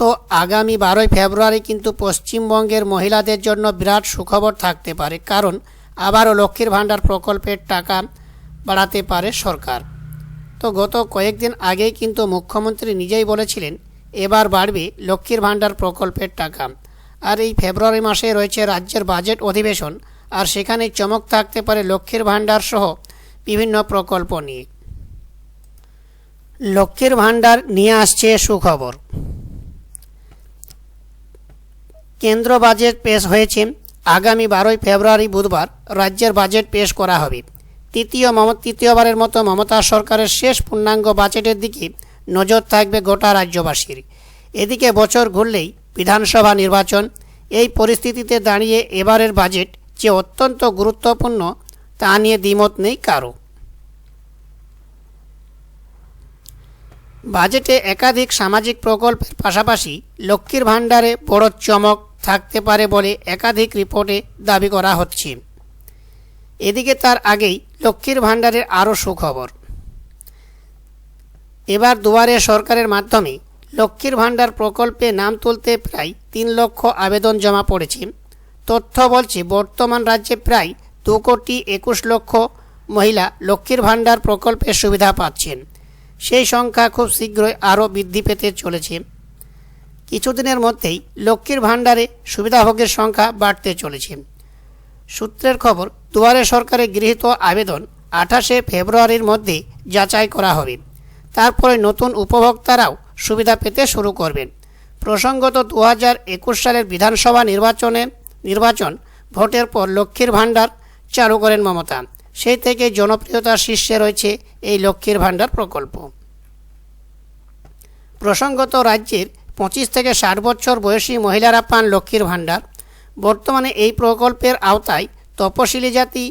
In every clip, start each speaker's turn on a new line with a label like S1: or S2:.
S1: তো আগামী বারোই ফেব্রুয়ারি কিন্তু পশ্চিমবঙ্গের মহিলাদের জন্য বিরাট সুখবর থাকতে পারে, কারণ আবারও লক্ষ্মীর ভাণ্ডার প্রকল্পের টাকা বাড়াতে পারে সরকার। তো গত কয়েকদিন আগেই কিন্তু মুখ্যমন্ত্রী নিজেই বলেছিলেন, এবার বাড়বে লক্ষ্মীর ভাণ্ডার প্রকল্পের টাকা। আর এই ফেব্রুয়ারি মাসে রয়েছে রাজ্যের বাজেট অধিবেশন, আর সেখানে চমক থাকতে পারে লক্ষ্মীর ভাণ্ডার সহ বিভিন্ন প্রকল্প নিয়ে। লক্ষ্মীর ভাণ্ডার নিয়ে আসছে সুখবর। কেন্দ্র বাজেট পেশ হয়েছে। আগামী বারোই ফেব্রুয়ারি বুধবার রাজ্যের বাজেট পেশ করা হবে। তৃতীয় মম তৃতীয়বারের মতো মমতা সরকারের শেষ পূর্ণাঙ্গ বাজেটের দিকে নজর থাকবে গোটা রাজ্যবাসীর। এদিকে বছর ঘুরলেই বিধানসভা নির্বাচন। এই পরিস্থিতিতে দাঁড়িয়ে এবারের বাজেট যে অত্যন্ত গুরুত্বপূর্ণ, তা নিয়ে দ্বিমত নেই কারও। বাজেটে একাধিক সামাজিক প্রকল্পের পাশাপাশি লক্ষ্মীর ভাণ্ডারে বড় চমক থাকতে পারে বলে একাধিক রিপোর্টে দাবি করা হচ্ছে। এদিকে তার আগেই লক্ষ্মীর ভাণ্ডারের আরও সুখবর। এবার দুয়ারে সরকারের মাধ্যমে লক্ষ্মীর ভাণ্ডার প্রকল্পে নাম তুলতে প্রায় তিন লক্ষ আবেদন জমা পড়েছে। তথ্য বলছে, বর্তমান রাজ্যে প্রায় দু কোটি একুশ লক্ষ মহিলা লক্ষ্মীর ভাণ্ডার প্রকল্পের সুবিধা পাচ্ছেন। সেই সংখ্যা খুব শীঘ্রই আরও বৃদ্ধি পেতে চলেছে। কিছুদিনের মধ্যেই লক্ষ্মীর ভাণ্ডারে সুবিধাভোগের সংখ্যা বাড়তে চলেছে। সূত্রের খবর, দুয়ারে সরকারে গৃহীত আবেদন আঠাশে ফেব্রুয়ারির মধ্যে যাচাই করা হবে। তারপরে নতুন উপভোক্তারাও সুবিধা পেতে শুরু করবেন। প্রসঙ্গত দু হাজার একুশ সালের বিধানসভা নির্বাচনে নির্বাচন ভোটের পর লক্ষ্মীর ভাণ্ডার চালু করেন মমতা। সেই থেকে জনপ্রিয়তার শীর্ষে রয়েছে এই লক্ষ্মীর ভাণ্ডার প্রকল্প। প্রসঙ্গত, রাজ্যের পঁচিশ থেকে ষাট বছর বয়সী মহিলারা পান লক্ষ্মীর ভাণ্ডার। বর্তমানে এই প্রকল্পের আওতায় তপশিলি জাতি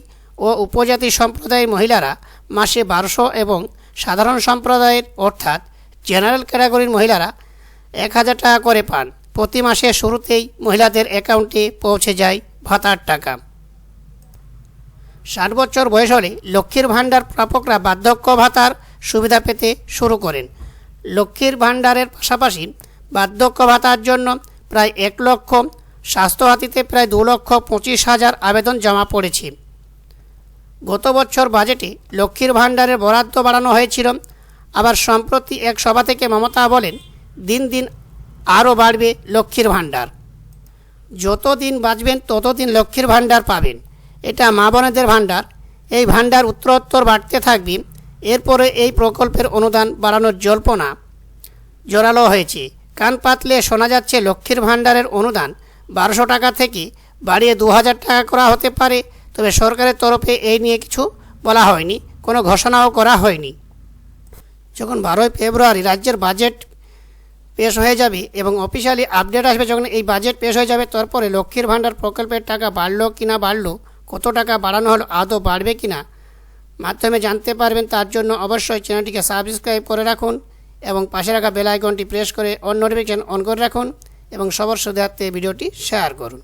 S1: ও উপজাতি সম্প্রদায়ের মহিলারা মাসে বারোশো এবং সাধারণ সম্প্রদায়ের অর্থাৎ জেনারেল ক্যাটাগরির মহিলারা এক হাজার টাকা করে পান। প্রতি মাসের শুরুতেই মহিলাদের অ্যাকাউন্টে পৌঁছে যায় ভাতার টাকা। ষাট বছর বয়স হলে লক্ষ্মীর ভাণ্ডার প্রাপকরা বার্ধক্য ভাতার সুবিধা পেতে শুরু করেন। লক্ষ্মীর ভাণ্ডারের পাশাপাশি বার্ধক্য ভাতার জন্য প্রায় এক লক্ষ, স্বাস্থ্যসাথীতে প্রায় দু লক্ষ পঁচিশ হাজার আবেদন জমা পড়েছে। গত বছর বাজেটে লক্ষ্মীর ভাণ্ডারের বরাদ্দ বাড়ানো হয়েছিল। আবার সম্প্রতি এক সভা থেকে মমতা বলেন, দিন দিন আরও বাড়বে লক্ষ্মীর ভাণ্ডার। যত দিন বাঁচবেন ততদিন লক্ষ্মীর ভাণ্ডার পাবেন। এটা মা বোনেদের ভাণ্ডার। এই ভাণ্ডার উত্তরোত্তর বাড়তে থাকবে। এরপরে এই প্রকল্পের অনুদান বাড়ানোর জল্পনা জোরালো হয়েছে। কান পাতলে শোনা যাচ্ছে লক্ষ্মীর ভাণ্ডারের অনুদান। বারোশো টাকা থেকে বাড়িয়ে দু হাজার টাকা করা হতে পারে, তবে সরকারের তরফে এই নিয়ে কিছু বলা হয়নি, কোনো ঘোষণাও করা হয়নি। যখন বারোই ফেব্রুয়ারি রাজ্যের বাজেট পেশ হয়ে যাবে এবং অফিসিয়ালি আপডেট আসবে যখন এই বাজেট পেশ হয়ে যাবে, তারপরে লক্ষ্মীর ভাণ্ডার প্রকল্পের টাকা বাড়লো কি না বাড়লো, কত টাকা বাড়ানো হলো, আদৌ বাড়বে কি না মাধ্যমে জানতে পারবেন। তার জন্য অবশ্যই চ্যানেলটিকে সাবস্ক্রাইব করে রাখুন। এবং পাশে রাখা বেল আইকনটি প্রেস করে অন নোটিফিকেশন অন করে রাখুন এবং সবার সুবিধার্থে ভিডিওটি শেয়ার করুন।